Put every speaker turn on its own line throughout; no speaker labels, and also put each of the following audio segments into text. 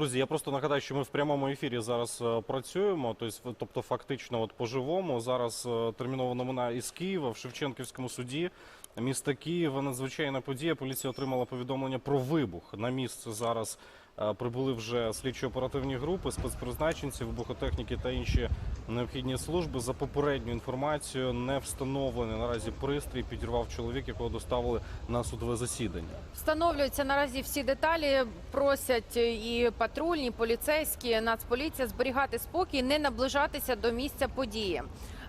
Друзі, я просто нагадаю, що ми в прямому ефірі зараз е, працюємо. Тобто, тобто, фактично, от по-живому зараз терміновано. термінова із Києва в Шевченківському суді. Міста Києва надзвичайна подія. Поліція отримала повідомлення про вибух. На місце зараз е, прибули вже слідчо-оперативні групи, спецпризначенці, вибухотехніки та інші необхідні служби. За попередню інформацію не встановлений наразі пристрій. Підірвав чоловік, якого доставили на судове засідання.
Встановлюються наразі всі деталі. Просять і патрульні, і поліцейські, нацполіція зберігати спокій, не наближатися до місця події.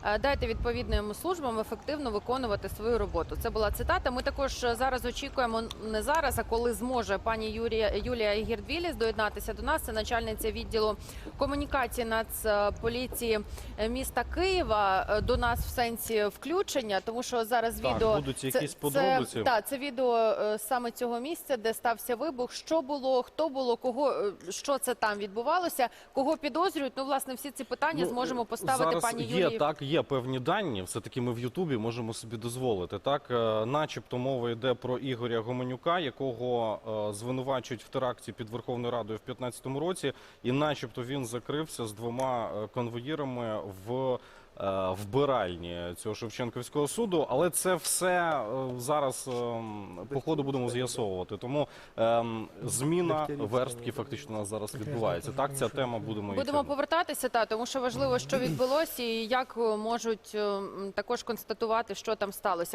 Е, Дайте відповідним службам ефективно виконувати свою роботу. Це була цитата. Ми також е, зараз очікуємо не зараз, а коли зможе пані Юрія Юлія Гірдвіліс доєднатися до нас. Це начальниця відділу комунікації Нацполіції е, міста Києва. До нас в сенсі включення, тому що зараз
Так,
відео
будуть якісь подробиці.
Це, так, це відео саме цього місця, де стався вибух. Що було, хто було, кого що це там відбувалося, кого підозрюють. Ну, власне, всі ці питання зможемо поставити
зараз
пані
є,
Юлії.
Так, є певні дані. Все таки ми в Ютубі можемо собі дозволити. Так, Е, начебто мова йде про Ігоря Гоменюка, якого е, звинувачують в теракті під Верховною Радою в 2015 році, і начебто він закрився з двома е, конвоїрами в. Е, Вбиральні цього Шевченківського суду, але це все е, зараз ем, по ходу будемо з'ясовувати. Тому ем, зміна верстки фактично у нас зараз відбувається. Так, ця тема будемо і
Будемо повертатися, та тому що важливо, що відбулося, і як е, можуть е, також констатувати, що там сталося.